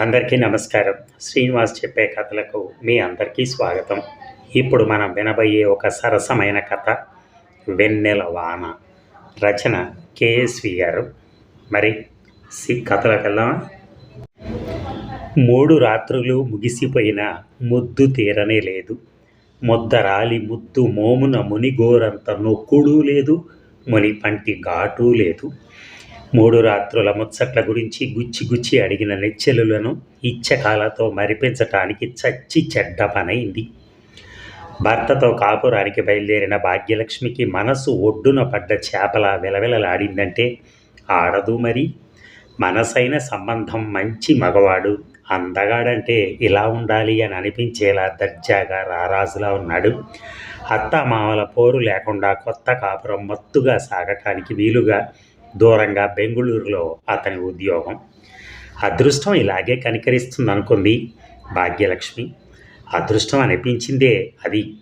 అందరికీ నమస్కారం. శ్రీనివాస్ చెప్పే కథలకు మీ అందరికీ స్వాగతం. ఇప్పుడు మనం వినబోయే ఒక సరసమైన కథ వెన్నెల వాన. రచన కేఎస్వి గారు. మరి సి కథలకు వెళ్దామా? మూడు రాత్రులు ముగిసిపోయిన ముద్దు తీరనే లేదు. ముద్దరాలి ముద్దు మోమున మునిగోరంత నొక్కుడు లేదు ముని పంటి ఘాటు లేదు. మూడు రాత్రుల ముచ్చట్ల గురించి గుచ్చి గుచ్చి అడిగిన నెచ్చెలులను ఇచ్చకాలతో మరిపించటానికి చచ్చి చెడ్డ పనైంది. భర్తతో కాపురానికి బయలుదేరిన భాగ్యలక్ష్మికి మనసు ఒడ్డున పడ్డ చేపల విలవిలలాడిందంటే ఆడదు మరి. మనసైన సంబంధం మంచి మగవాడు అందగాడంటే ఇలా ఉండాలి అని అనిపించేలా దర్జాగా రారాజులా ఉన్నాడు. అత్తామామల పోరు లేకుండా కొత్త కాపురం మత్తుగా సాగటానికి వీలుగా దూరంగా బెంగుళూరులో అతని ఉద్యోగం. అదృష్టం ఇలాగే కనికరిస్తుంది అనుకుంది భాగ్యలక్ష్మి. అదృష్టం అనిపించిందే అది.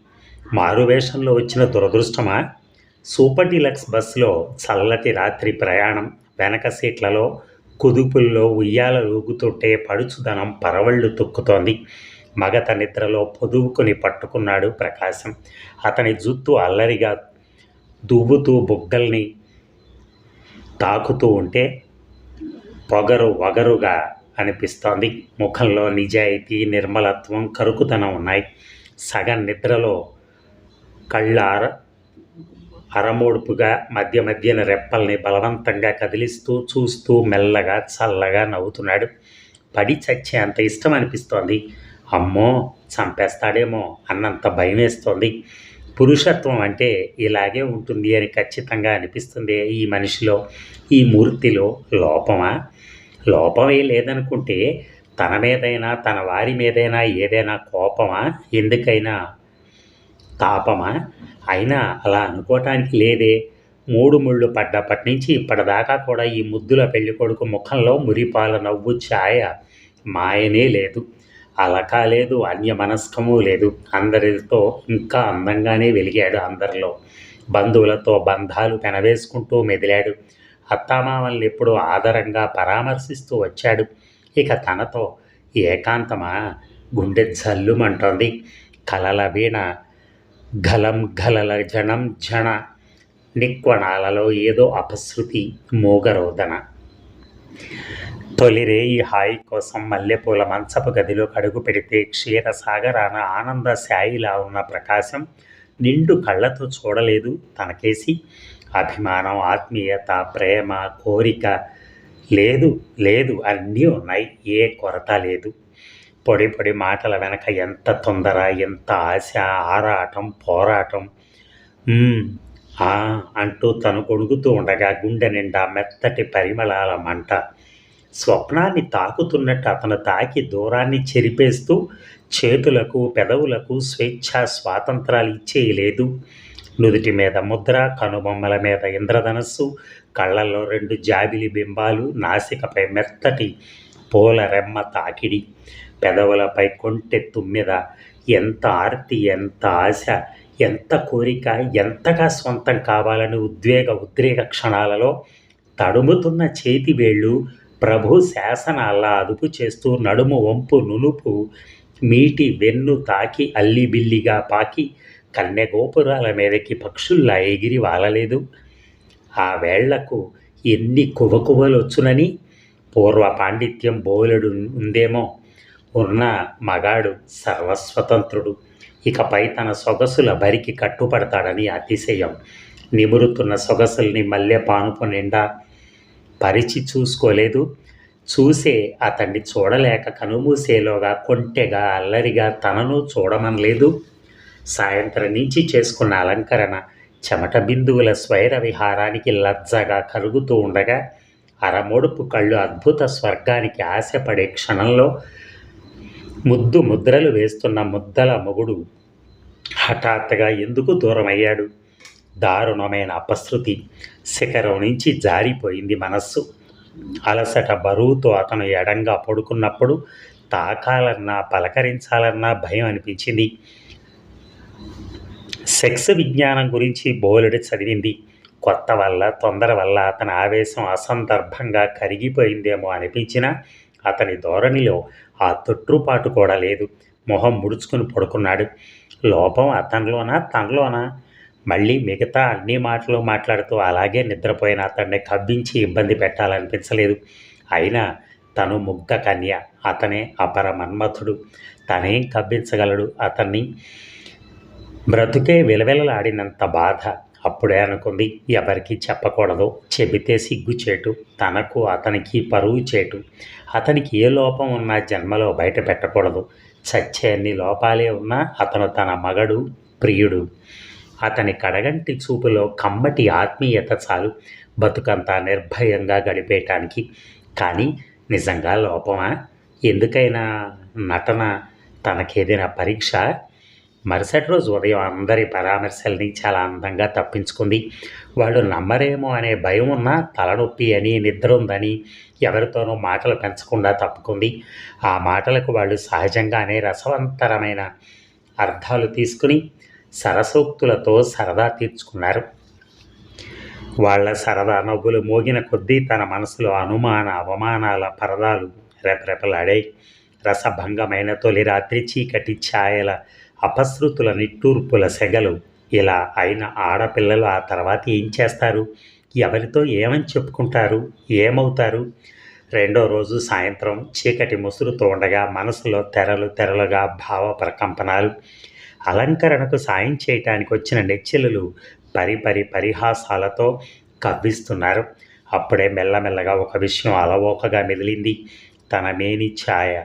మారువేషంలో వచ్చిన దురదృష్టమా? సూపర్ డిలక్స్ బస్సులో చల్లటి రాత్రి ప్రయాణం వెనక సీట్లలో కుదుపుల్లో ఉయ్యాల ఊగుతుంటే పడుచుదనం పరవళ్ళు తొక్కుతోంది. మగత నిద్రలో పొదువుకొని పట్టుకున్నాడు ప్రకాశం. అతని జుత్తు అల్లరిగా దువ్వుతూ బుగ్గల్ని తాకుతూ ఉంటే పొగరు వగరుగా అనిపిస్తోంది. ముఖంలో నిజాయితీ నిర్మలత్వం కరుకుతనం ఉన్నాయి. సగం నిద్రలో కళ్ళ అర అరమోడుపుగా మధ్య మధ్యన రెప్పల్ని బలవంతంగా కదిలిస్తూ చూస్తూ మెల్లగా చల్లగా నవ్వుతున్నాడు. పడి చచ్చే అంత ఇష్టం అనిపిస్తోంది. అమ్మో చంపేస్తాడేమో అన్నంత భయం వేస్తోంది పురుషత్వం అంటే ఇలాగే ఉంటుంది అని ఖచ్చితంగా అనిపిస్తుంది. ఈ మనిషిలో ఈ మూర్తిలో లోపమా? లోపమే లేదనుకుంటే తన మీదైనా తన వారి మీదైనా ఏదైనా కోపమా? ఎందుకైనా తాపమా? అయినా అలా అనుకోవటానికి లేదే. మూడు ముళ్ళు పడ్డప్పటి నుంచి ఇప్పటిదాకా కూడా ఈ ముద్దుల పెళ్ళి కొడుకు ముఖంలో మురిపాల నవ్వు ఛాయ మాయనే లేదు. అలా లేదు అన్యమనస్కము లేదు. అందరితో ఇంకా అందంగానే వెలిగాడు అందరిలో. బంధువులతో బంధాలు పెనవేసుకుంటూ మెదిలాడు. అత్తామామల్ని ఎప్పుడూ ఆదరంగా పరామర్శిస్తూ వచ్చాడు. ఇక తనతో ఏకాంతమా? గుండె జల్లుమంటోంది. కలల వీణ గలం గలల జనం జన నిక్వణాలలో ఏదో అపశృతి మోగరోదన. తొలిరేయి హాయి కోసం మల్లెపూల మంచపు గదిలో కడుగు పెడితే క్షీరసాగరాన ఆనంద శాయిలా ఉన్న ప్రకాశం నిండు కళ్ళతో చూడలేదు తనకేసి. అభిమానం ఆత్మీయత ప్రేమ కోరిక లేదు లేదు అన్నీ ఉన్నాయి. ఏ కొరత లేదు. పొడి పొడి మాటల వెనక ఎంత తొందర ఎంత ఆశ ఆరాటం పోరాటం. ఆ అంటూ తను కొడుకుతూ ఉండగా గుండె నిండా మెత్తటి పరిమళాల మంట. స్వప్నాన్ని తాకుతున్నట్టు అతను తాకి దూరాన్ని చెరిపేస్తూ చేతులకు పెదవులకు స్వేచ్ఛ స్వాతంత్రాలు ఇచ్చేయలేదు. నుదుటి మీద ముద్ర కనుబొమ్మల మీద ఇంద్రధనస్సు కళ్ళల్లో రెండు జాబిలి బింబాలు నాసికపై మెత్తటి పూల రెమ్మ తాకిడి పెదవులపై కొంటె తుమ్మిద ఎంత ఆర్తి ఎంత ఆశ ఎంత కోరిక ఎంతగా సొంతం కావాలని ఉద్వేగ ఉద్రేక క్షణాలలో తడుముతున్న చేతి వేళ్ళు ప్రభు శాసనాల్లా అదుపు చేస్తూ నడుము వంపు నునుపు మీటి వెన్ను తాకి అల్లిబిల్లిగా పాకి కన్నె గోపురాల మీదకి పక్షుల్లా ఎగిరి వాలలేదు. ఆ వేళ్ళకు ఎన్ని కువకువలు వచ్చునని పూర్వ పాండిత్యం బోలెడు ఉందేమో. ఉన్న మగాడు సర్వస్వతంత్రుడు. ఇకపై తన సొగసుల బరికి కట్టుపడతాడని అతిశయం. నిమురుతున్న సొగసుల్ని మల్లె పానుపు నిండా పరిచి చూసుకోలేదు. చూసే అతన్ని చూడలేక కనుమూసేలోగా కొంటెగా అల్లరిగా తనను చూడమనలేదు. సాయంత్రం నుంచి చేసుకున్న అలంకరణ చెమట బిందువుల స్వైర విహారానికి లజ్జగా కలుగుతూ ఉండగా అరమోడుపు కళ్ళు అద్భుత స్వర్గానికి ఆశపడే క్షణంలో ముద్దు ముద్రలు వేస్తున్న ముద్దల మొగుడు హఠాత్తుగా ఎందుకు దూరమయ్యాడు? దారుణమైన అపశృతి శిఖరం నుంచి జారిపోయింది మనస్సు. అలసట బరువుతో అతను ఎడంగా పడుకున్నప్పుడు తాకాలన్నా పలకరించాలన్నా భయం అనిపించింది. సెక్స్ విజ్ఞానం గురించి బోలెడు చదివింది. కొత్త వల్ల తొందర వల్ల అతని ఆవేశం అసందర్భంగా కరిగిపోయిందేమో అనిపించినా అతని ధోరణిలో ఆ తొట్టుపాటు కూడా లేదు. మొహం ముడుచుకుని పడుకున్నాడు. లోపం అతనిలోనా? తనలోనా? మళ్ళీ మిగతా అన్ని మాటలు మాట్లాడుతూ అలాగే నిద్రపోయిన అతన్ని కవ్వించి ఇబ్బంది పెట్టాలనిపించలేదు. అయినా తను ముగ్ధ కన్య. అతనే అపర మన్మథుడు. తనేం కవ్వించగలడు అతన్ని? బ్రతుకే విలవిలలాడినంత బాధ. అప్పుడే అనుకుంది ఎవరికి చెప్పకూడదు. చెబితే సిగ్గుచేటు తనకు అతనికి పరువు చేటు. అతనికి ఏ లోపం ఉన్నా జన్మలో బయట పెట్టకూడదు. చచ్చే అన్ని లోపాలే ఉన్నా అతను తన మగడు ప్రియుడు. అతని కడగంటి చూపులో కమ్మటి ఆత్మీయత చాలు. బతుకంతా నిర్భయంగా గడిపేయటానికి. కానీ నిజంగా లోపమా? ఎందుకైనా నటన తనకేదైనా పరీక్ష? మరుసటి రోజు ఉదయం అందరి పరామర్శల్ని చాలా అందంగా తప్పించుకుంది. వాళ్ళు నమ్మరేమో అనే భయం ఉన్నా తలనొప్పి అని నిద్ర ఉందని ఎవరితోనూ మాటలు పెంచకుండా తప్పుకుంది. ఆ మాటలకు వాళ్ళు సహజంగానే రసవంతరమైన అర్థాలు తీసుకుని సరసోక్తులతో సరదా తీర్చుకున్నారు. వాళ్ళ సరదా నవ్వులు మోగిన కొద్దీ తన మనసులో అనుమాన అవమానాల పరదాలు రెపరెపలాడాయి. రసభంగమైన తొలి రాత్రి చీకటి ఛాయల అపశృతుల నిట్టూర్పుల సెగలు. ఇలా అయిన ఆడపిల్లలు ఆ తర్వాత ఏం చేస్తారు? ఎవరితో ఏమని చెప్పుకుంటారు? ఏమవుతారు? రెండో రోజు సాయంత్రం చీకటి ముసురుతో ఉండగా మనసులో తెరలు తెరలుగా భావ ప్రకంపనాలు. అలంకరణకు సాయం చేయటానికి వచ్చిన నెచ్చెలులు పరిపరి పరిహాసాలతో కవ్విస్తున్నారు. అప్పుడే మెల్లమెల్లగా ఒక విషయం అలవోకగా మెదిలింది. తన మేని ఛాయ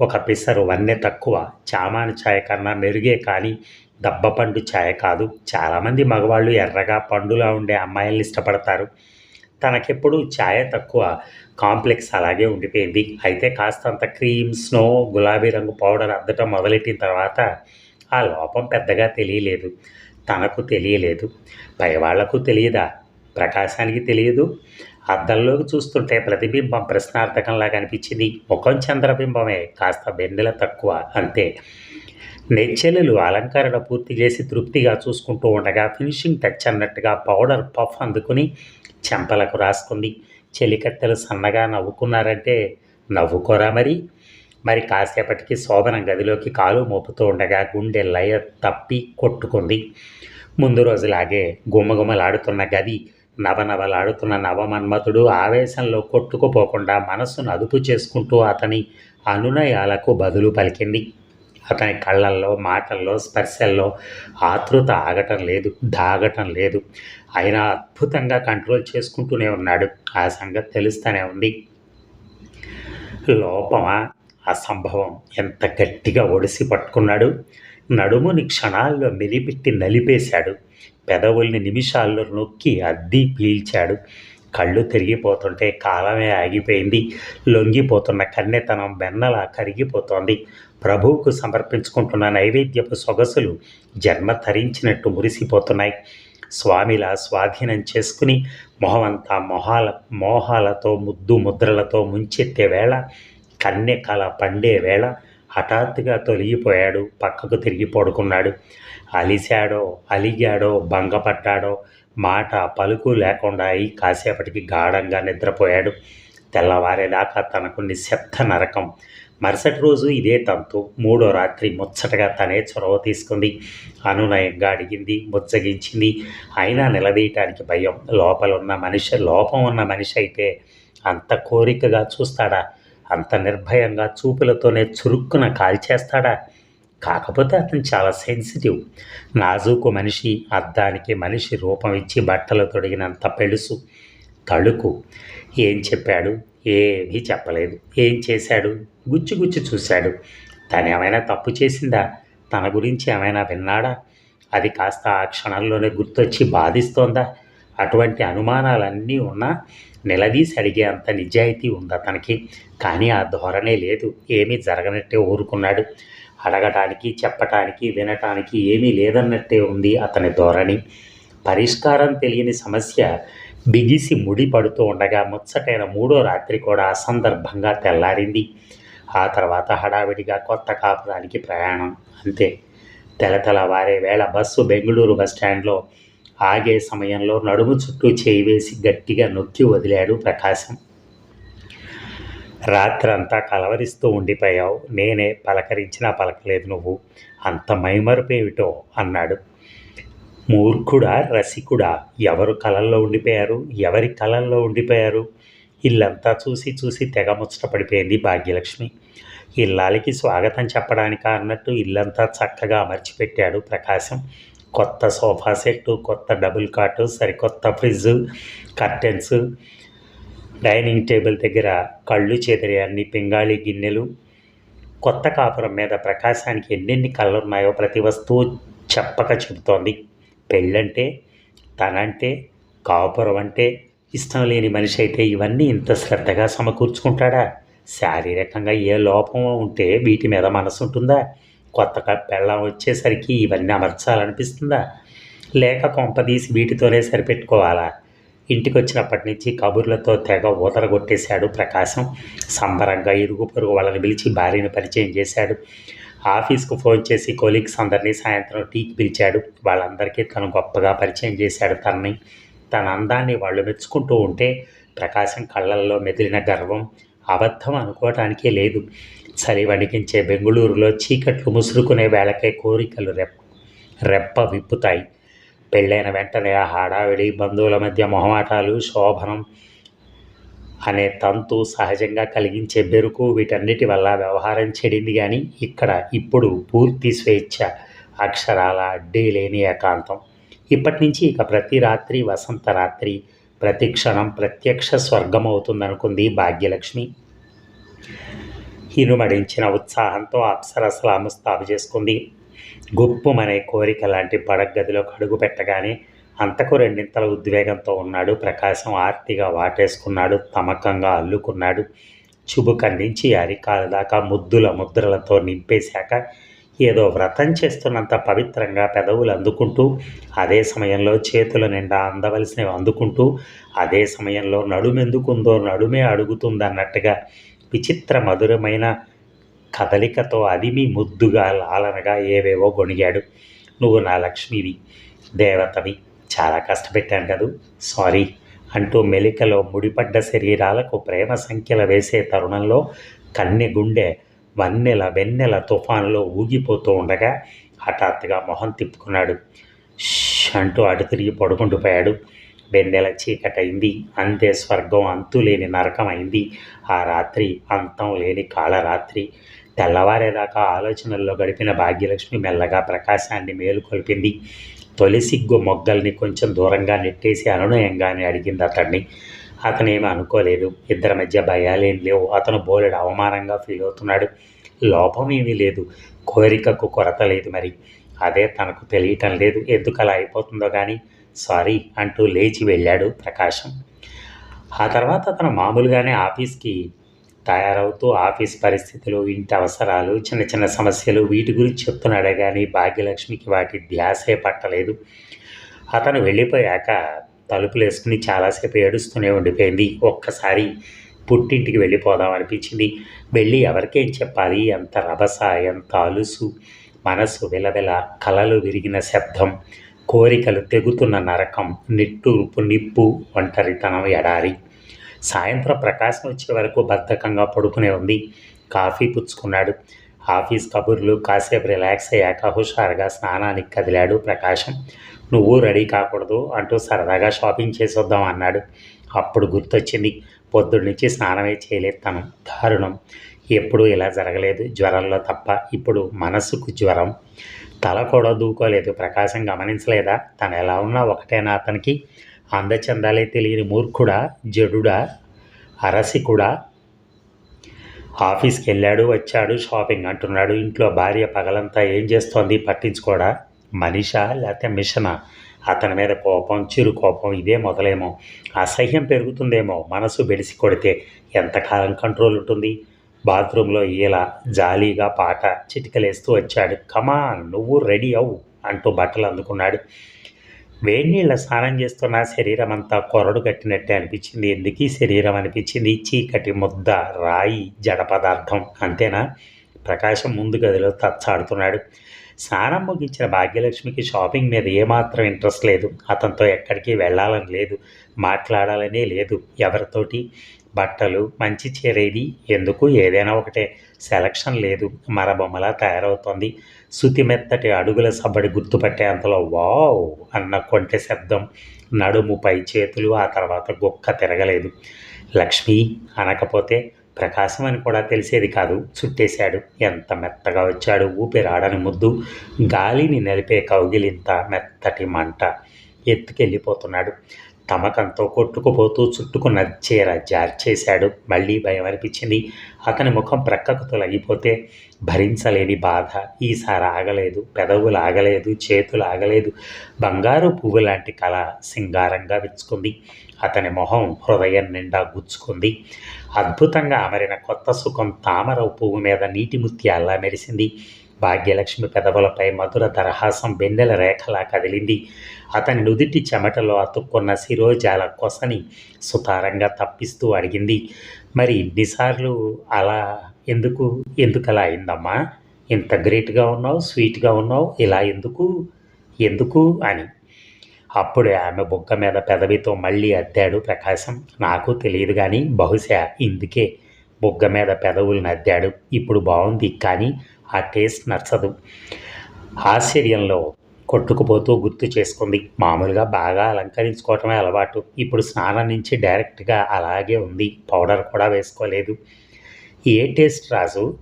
ఒక పిసరు వన్నె తక్కువ చామాను ఛాయ కన్నా మెరుగే కానీ దబ్బపండు ఛాయ కాదు. చాలామంది మగవాళ్ళు ఎర్రగా పండులా ఉండే అమ్మాయిల్ని ఇష్టపడతారు. తనకెప్పుడు ఛాయ తక్కువ కాంప్లెక్స్ అలాగే ఉండిపోయింది. అయితే కాస్తంత క్రీమ్ స్నో గులాబీ రంగు పౌడర్ అద్దటం మొదలెట్టిన తర్వాత ఆ లోపం పెద్దగా తెలియలేదు. తనకు తెలియలేదు. పైవాళ్ళకు తెలియదా? ప్రకాశానికి తెలియదు. అద్దంలోకి చూస్తుంటే ప్రతిబింబం ప్రశ్నార్థకంలా కనిపించింది ముఖం చంద్రబింబమే కాస్త బెన్నెల తక్కువ అంతే. నెచ్చెలెలు అలంకరణ పూర్తి చేసి తృప్తిగా చూసుకుంటూ ఉండగా ఫినిషింగ్ టచ్ అన్నట్టుగా పౌడర్ పఫ్ అందుకుని చెంపలకు రాసుకుంది. చెలికత్తెలు సన్నగా నవ్వుకున్నారంటే నవ్వుకోరా మరి? మరి కాసేపటికి శోభనం గదిలోకి కాలు మోపుతూ ఉండగా గుండె లయ తప్పి కొట్టుకుంది. ముందు రోజులాగే గుమ్మగుమ్మలాడుతున్న గది నవనవలాడుతున్న నవమన్మతుడు ఆవేశంలో కొట్టుకుపోకుండా మనస్సును అదుపు చేసుకుంటూ అతని అనునయాలకు బదులు పలికింది. అతని కళ్ళల్లో మాటల్లో స్పర్శల్లో ఆతృత ఆగటం లేదు దాగటం లేదు. అయినా అద్భుతంగా కంట్రోల్ చేసుకుంటూనే ఉన్నాడు. ఆ సంగతి తెలుస్తూనే ఉంది. లోపమా? అసంభవం. ఎంత గట్టిగా ఒడిసి పట్టుకున్నాడు? నడుముని క్షణాల్లో మెలిపెట్టి నలిపేశాడు. పెదవుల్ని నిమిషాల్లో నొక్కి అద్దీ పీల్చాడు. కళ్ళు తిరిగిపోతుంటే కాలమే ఆగిపోయింది. లొంగిపోతున్న కన్నెతనం బెన్నలా కరిగిపోతోంది. ప్రభువుకు సమర్పించుకుంటున్న నైవేద్యపు సొగసులు జన్మ తరించినట్టు మురిసిపోతున్నాయి. స్వామిలా స్వాధీనం చేసుకుని మొహమంతా మొహాల మోహాలతో ముద్దు ముద్రలతో ముంచెత్తే వేళ కన్నె కళ పండే వేళ హఠాత్తుగా తొలగిపోయాడు పక్కకు తిరిగి పడుకున్నాడు. అలిశాడో అలిగాడో భంగపడ్డాడో మాట పలుకు లేకుండా అయి కాసేపటికి గాఢంగా నిద్రపోయాడు. తెల్లవారేదాకా తనకు నిశ్శబ్ద నరకం. మరుసటి రోజు ఇదే తంతు మూడో రాత్రి ముచ్చటగా తనే చొరవ తీసుకుంది. అనునయంగా అడిగింది ముచ్చగించింది అయినా నిలదీయటానికి భయం. లోపల ఉన్న మనిషి లోపం ఉన్న మనిషి అయితే అంత కోరికగా చూస్తాడా? అంత నిర్భయంగా చూపులతోనే చురుక్కున కాల్చేస్తాడా? కాకపోతే అతను చాలా సెన్సిటివ్. నాజూకు మనిషి అద్దానికి మనిషి రూపం ఇచ్చి బట్టలు తొడిగినంత పెడుసు తళుకు. ఏం చెప్పాడు? ఏమీ చెప్పలేదు. ఏం చేశాడు? గుచ్చి గుచ్చి చూశాడు. తను ఏమైనా తప్పు చేసిందా? తన గురించి ఏమైనా విన్నాడా? అది కాస్త ఆ క్షణంలోనే గుర్తొచ్చి బాధిస్తోందా? అటువంటి అనుమానాలన్నీ ఉన్నా నిలదీసి అడిగే అంత నిజాయితీ ఉంది అతనికి. కానీ ఆ ధోరణే లేదు. ఏమీ జరగనట్టే ఊరుకున్నాడు. అడగటానికి చెప్పటానికి వినటానికి ఏమీ లేదన్నట్టే ఉంది అతని ధోరణి. పరిష్కారం తెలియని సమస్య బిగిసి ముడి పడుతూ ఉండగా ముచ్చటైన మూడో రాత్రి కూడా అసందర్భంగా తెల్లారింది. ఆ తర్వాత హడావిడిగా కొత్త కాపురానికి ప్రయాణం. అంతే. తెలతెల వారే వేళ బస్సు బెంగళూరు బస్టాండ్లో ఆగే సమయంలో నడుము చుట్టూ చేయి వేసి గట్టిగా నొక్కి వదిలాడు ప్రకాశం. రాత్రంతా కలవరిస్తూ ఉండిపోయావు. నేనే పలకరించినా పలకలేదు నువ్వు. అంత మైమరుపేమిటో అన్నాడు. మూర్ఖుడా రసికుడా ఎవరు కళల్లో ఉండిపోయారు? ఎవరి కళల్లో ఉండిపోయారు? ఇల్లంతా చూసి చూసి తెగ ముచ్చటపడిపోయింది భాగ్యలక్ష్మి. ఇల్లాలికి స్వాగతం చెప్పడానికా అన్నట్టు ఇల్లంతా చక్కగా అమర్చిపెట్టాడు ప్రకాశం. కొత్త సోఫా సెట్టు కొత్త డబుల్ కాటు సరికొత్త ఫ్రిడ్జ్ కర్టెన్స్ డైనింగ్ టేబుల్ దగ్గర కళ్ళు చెదిరే అన్ని పింగాళి గిన్నెలు. కొత్త కాపురం మీద ప్రకాశానికి ఎన్నెన్ని కళ్ళున్నాయో ప్రతి వస్తువు చెప్పక చెబుతోంది. పెళ్ళంటే తనంటే కాపురం అంటే ఇష్టం లేని మనిషి అయితే ఇవన్నీ ఇంత శ్రద్ధగా సమకూర్చుకుంటాడా? శారీరకంగా ఏ లోపం ఉంటే వీటి మీద మనసు ఉంటుందా కొత్త పెళ్ళం వచ్చేసరికి ఇవన్నీ అమర్చాలనిపిస్తుందా? లేక కొంపదీసి వీటితోనే సరిపెట్టుకోవాలా? ఇంటికి వచ్చినప్పటి నుంచి కబుర్లతో తెగ ఊతరగొట్టేశాడు ప్రకాశం. సంబరంగా ఇరుగు పొరుగు వాళ్ళని పిలిచి భార్యను పరిచయం చేశాడు. ఆఫీస్కు ఫోన్ చేసి కొలీగ్స్ అందరినీ సాయంత్రం టీకి పిలిచాడు. వాళ్ళందరికీ తను గొప్పగా పరిచయం చేశాడు తనని. తన అందాన్ని వాళ్ళు మెచ్చుకుంటూ ఉంటే ప్రకాశం కళ్ళల్లో మెదిలిన గర్వం అబద్ధం అనుకోవటానికే లేదు. చలి వణికించే బెంగుళూరులో చీకట్లు ముసురుకునే వేళకే కోరికలు రెప్ రెప్ప విప్పుతాయి. పెళ్ళైన వెంటనే ఆ హడావిడి బంధువుల మధ్య మొహమాటాలు శోభనం అనే తంతు సహజంగా కలిగించే బెరుకు వీటన్నిటి వల్ల వ్యవహారం చెడింది కానీ ఇక్కడ ఇప్పుడు పూర్తి స్వేచ్ఛ అక్షరాల అడ్డీ లేని ఏకాంతం. ఇప్పటి నుంచి ఇక ప్రతి రాత్రి వసంత రాత్రి ప్రతి క్షణం ప్రత్యక్ష స్వర్గం అవుతుందనుకుంది భాగ్యలక్ష్మి. హినుమడించిన ఉత్సాహంతో అప్సరసల ముస్తాబు చేసుకుంది. గుప్పుమనే కోరిక లాంటి పడగదిలో అడుగు పెట్టగానే అంతకు రెండింతల ఉద్వేగంతో ఉన్నాడు. ప్రకాశం ఆర్తిగా వాటేసుకున్నాడు. తమకంగా అల్లుకున్నాడు. చుబుకందించి అరికాల దాకా ముద్దుల ముద్రలతో నింపేశాక ఏదో వ్రతం చేస్తున్నంత పవిత్రంగా పెదవులు అందుకుంటూ అదే సమయంలో చేతుల నిండా అందవలసినవి అందుకుంటూ అదే సమయంలో నడుమెందుకుందో నడుమే అడుగుతుందన్నట్టుగా విచిత్ర మధురమైన కదలికతో అదిమి ముద్దుగా లాలనగా ఏవేవో గొణిగాడు. నువ్వు నా లక్ష్మివి దేవతవి చాలా కష్టపెట్టాను కదూ సారీ అంటూ మెలికలో ముడిపడ్డ శరీరాలకు ప్రేమ సంఖ్యల వేసే తరుణంలో కన్నె గుండె వన్నెల వెన్నెల తుఫాన్లో ఊగిపోతూ ఉండగా హఠాత్తుగా మొహం తిప్పుకున్నాడు. అంటూ అటు తిరిగి పడుకుంటూ వెన్నెల చీకటైంది. అంతే స్వర్గం అంతులేని నరకమైంది. ఆ రాత్రి అంతం లేని కాళరాత్రి తెల్లవారేదాకా ఆలోచనల్లో గడిపిన భాగ్యలక్ష్మి మెల్లగా ప్రకాశాన్ని మేలుకొల్పింది తొలి సిగ్గు మొగ్గల్ని కొంచెం దూరంగా నెట్టేసి అనునయంగానే అడిగింది అతన్ని. అతనేమి అనుకోలేదు. ఇద్దరి మధ్య భయాలేం లేవు. అతను బోలెడు అవమానంగా ఫీల్ అవుతున్నాడు. లోపం ఏమీ లేదు. కోరికకు కొరత లేదు మరి. అదే తనకు తెలియటం లేదు. ఎందుకు అలా అయిపోతుందో కానీ సారీ అంటూ లేచి వెళ్ళాడు ప్రకాశం. ఆ తర్వాత అతను మామూలుగానే ఆఫీస్కి తయారవుతూ ఆఫీస్ పరిస్థితులు ఇంటి అవసరాలు చిన్న చిన్న సమస్యలు వీటి గురించి చెప్తున్నాడే కానీ భాగ్యలక్ష్మికి వాటి ధ్యాసే పట్టలేదు. అతను వెళ్ళిపోయాక తలుపులు వేసుకుని చాలాసేపు ఏడుస్తూనే ఉండిపోయింది. ఒక్కసారి పుట్టింటికి వెళ్ళిపోదాం అనిపించింది. వెళ్ళి ఎవరికేం చెప్పాలి? ఎంత రభస ఎంత అలుసు. మనసు విలవిల కలలు విరిగిన శబ్దం. కోరికలు తెగుతున్న నరకం. నిట్టూర్పు నిప్పు ఒంటరితనం ఎడారి. సాయంత్రం ప్రకాశం వచ్చే వరకు బద్ధకంగా పడుకునే ఉంది. కాఫీ పుచ్చుకున్నాడు. ఆఫీస్ కబుర్లు కాసేపు రిలాక్స్ అయ్యాక హుషారుగా స్నానానికి కదిలాడు ప్రకాశం. నువ్వు రెడీ కాకూడదు అంటూ సరదాగా షాపింగ్ చేసొద్దాం అన్నాడు. అప్పుడు గుర్తొచ్చింది పొద్దున్నుంచి స్నానమే చేయలేదు తను. దారుణం. ఎప్పుడూ ఇలా జరగలేదు. జ్వరంలో తప్ప ఇప్పుడు మనసుకు జ్వరం. తల కూడా దూకోలేదు. ప్రకాశం గమనించలేదా? తను ఎలా ఉన్నా ఒకటేనా అతనికి? అందచందాలే తెలియని మూర్ఖుడా? జడుడా? అరసికుడా? ఆఫీస్కి వెళ్ళాడు వచ్చాడు షాపింగ్ అంటున్నాడు. ఇంట్లో భార్య పగలంతా ఏం చేస్తోంది పట్టించుకోడా? మనిషా లేకపోతే మిషనా? అతని మీద కోపం చిరు కోపం ఇదే మొదలేమో. అసహ్యం పెరుగుతుందేమో. మనసు బెడిసి కొడితే ఎంతకాలం కంట్రోల్ ఉంటుంది? బాత్రూంలో ఈల జాలీగా పాట చిటికలేస్తూ వచ్చాడు. కమా నువ్వు రెడీ అవు అంటూ బట్టలు అందుకున్నాడు. వేడి నీళ్ళ స్నానం చేస్తున్న శరీరం అంతా కొరడు కట్టినట్టే అనిపించింది. ఎందుకీ శరీరం అనిపించింది? చీకటి ముద్ద రాయి జడ పదార్థం. అంతేనా? ప్రకాశం ముందు గదిలో తచ్చాడుతున్నాడు. సారమ్మకి ముగించిన భాగ్యలక్ష్మికి షాపింగ్ మీద ఏమాత్రం ఇంట్రెస్ట్ లేదు. అతనితో ఎక్కడికి వెళ్ళాలని లేదు. మాట్లాడాలనే లేదు ఎవరితోటి. బట్టలు మంచి చీరేది ఎందుకు? ఏదైనా ఒకటే. సెలక్షన్ లేదు. మరబొమ్మలా తయారవుతోంది. శుతిమెత్తటి అడుగుల సబ్బడి గుర్తుపట్టే అంతలో వావ్ అన్న కొంటె శబ్దం. నడుము పై చేతులు ఆ తర్వాత గొక్క తిరగలేదు. లక్ష్మి అనకపోతే ప్రకాశం అని కూడా తెలిసేది కాదు. చుట్టేశాడు. ఎంత మెత్తగా వచ్చాడు. ఊపిరాడని ముద్దు. గాలిని నలిపే కౌగిలింత మెత్తటి మంట. ఎత్తుకెళ్ళిపోతున్నాడు. తమకంతో కొట్టుకుపోతూ చుట్టుకున్న చీర జార్చేశాడు మళ్ళీ భయం అనిపించింది. అతని ముఖం ప్రక్కకు తొలగిపోతే భరించలేని బాధ. ఈసారి ఆగలేదు. పెదవులు ఆగలేదు. చేతులు ఆగలేదు. బంగారు పువ్వు లాంటి కళ సింగారంగా విచ్చుకుంది. అతని మొహం హృదయం నిండా గుచ్చుకుంది. అద్భుతంగా అమరిన కొత్త సుఖం తామర పువ్వు మీద నీటి ముత్యాల్లా మెరిసింది. భాగ్యలక్ష్మి పెదవులపై మధుర దరహాసం వెన్నెల రేఖలా కదిలింది. అతని నుదిటి చెమటలో అతుక్కున్న శిరోజాల కొసని సుతారంగా తప్పిస్తూ అడిగింది. మరి ఇన్నిసార్లు అలా ఎందుకు? ఎందుకు అలా అయిందమ్మా? ఇంత గ్రేట్గా ఉన్నావు స్వీట్గా ఉన్నావు ఇలా ఎందుకు? ఎందుకు అని. అప్పుడే ఆమె బుగ్గ మీద పెదవితో మళ్ళీ అద్దాడు ప్రకాశం. నాకు తెలియదు కానీ బహుశా ఇందుకే. బుగ్గ మీద పెదవులను అద్దాడు ఇప్పుడు బాగుంది కానీ ఆ టేస్ట్ నచ్చదు. ఆశ్చర్యంలో కొట్టుకుపోతూ గుర్తు చేసుకుంది. మామూలుగా బాగా అలంకరించుకోవటమే అలవాటు. ఇప్పుడు స్నానం నుంచి డైరెక్ట్గా అలాగే ఉంది. పౌడర్ కూడా వేసుకోలేదు. ఏ టేస్ట్ రాజు?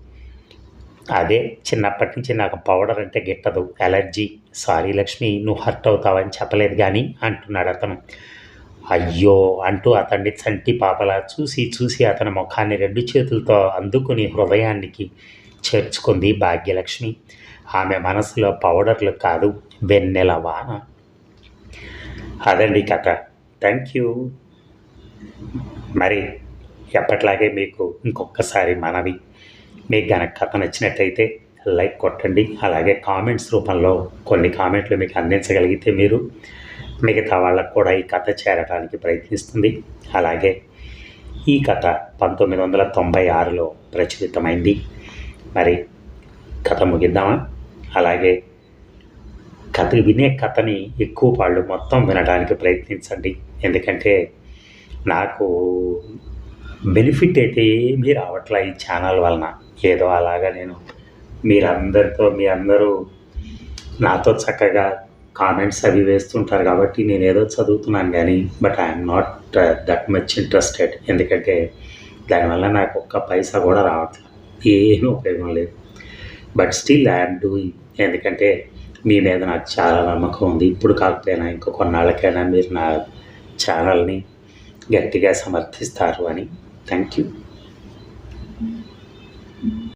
అదే చిన్నప్పటి నుంచి నాకు పౌడర్ అంటే గిట్టదు ఎలర్జీ. సారీ లక్ష్మి నువ్వు హర్ట్ అవుతావని చెప్పలేదు కానీ అంటున్నాడు అతను. అయ్యో అంటూ అతన్ని చంటి పాపలా చూసి చూసి అతని ముఖాన్ని రెండు చేతులతో అందుకుని హృదయానికి చేర్చుకుంది భాగ్యలక్ష్మి. ఆమె మనసులో పౌడర్లు కాదు వెన్నెల వాన. అదండి కథ. Thank you. మరి ఎప్పట్లాగే మీకు ఇంకొకసారి మనవి. మీకు గనక కథ నచ్చినట్టయితే లైక్ కొట్టండి అలాగే కామెంట్స్ రూపంలో కొన్ని కామెంట్లు మీకు అందించగలిగితే మీరు మిగతా వాళ్ళకు కూడా ఈ కథ చేరడానికి ప్రయత్నిస్తుంది. అలాగే ఈ కథ పంతొమ్మిది వందల తొంభై ఆరులో ప్రచురితమైంది. మరి కథ ముగిద్దామా? అలాగే కథ వినే కథని ఎక్కువ వాళ్ళు మొత్తం వినడానికి ప్రయత్నించండి. ఎందుకంటే నాకు బెనిఫిట్ అయితే ఏమీ రావట్లే ఈ ఛానల్ వలన. ఏదో అలాగా నేను మీరందరితో మీ అందరూ నాతో చక్కగా కామెంట్స్ అవి వేస్తుంటారు కాబట్టి నేను ఏదో చదువుతున్నాను కానీ but I'm not that much interested ఎందుకంటే దానివల్ల నాకు ఒక్క పైసా కూడా రావట్లేదు ఏమీ ఉపయోగం లేదు. బట్ స్టిల్ ఐఎమ్ డూయింగ్ ఎందుకంటే మీ మీద నాకు చాలా నమ్మకం ఉంది. ఇప్పుడు కాకపోయినా ఇంకో కొన్నాళ్ళకైనా మీరు నా ఛానల్ని గట్టిగా సమర్థిస్తారు అని. Thank you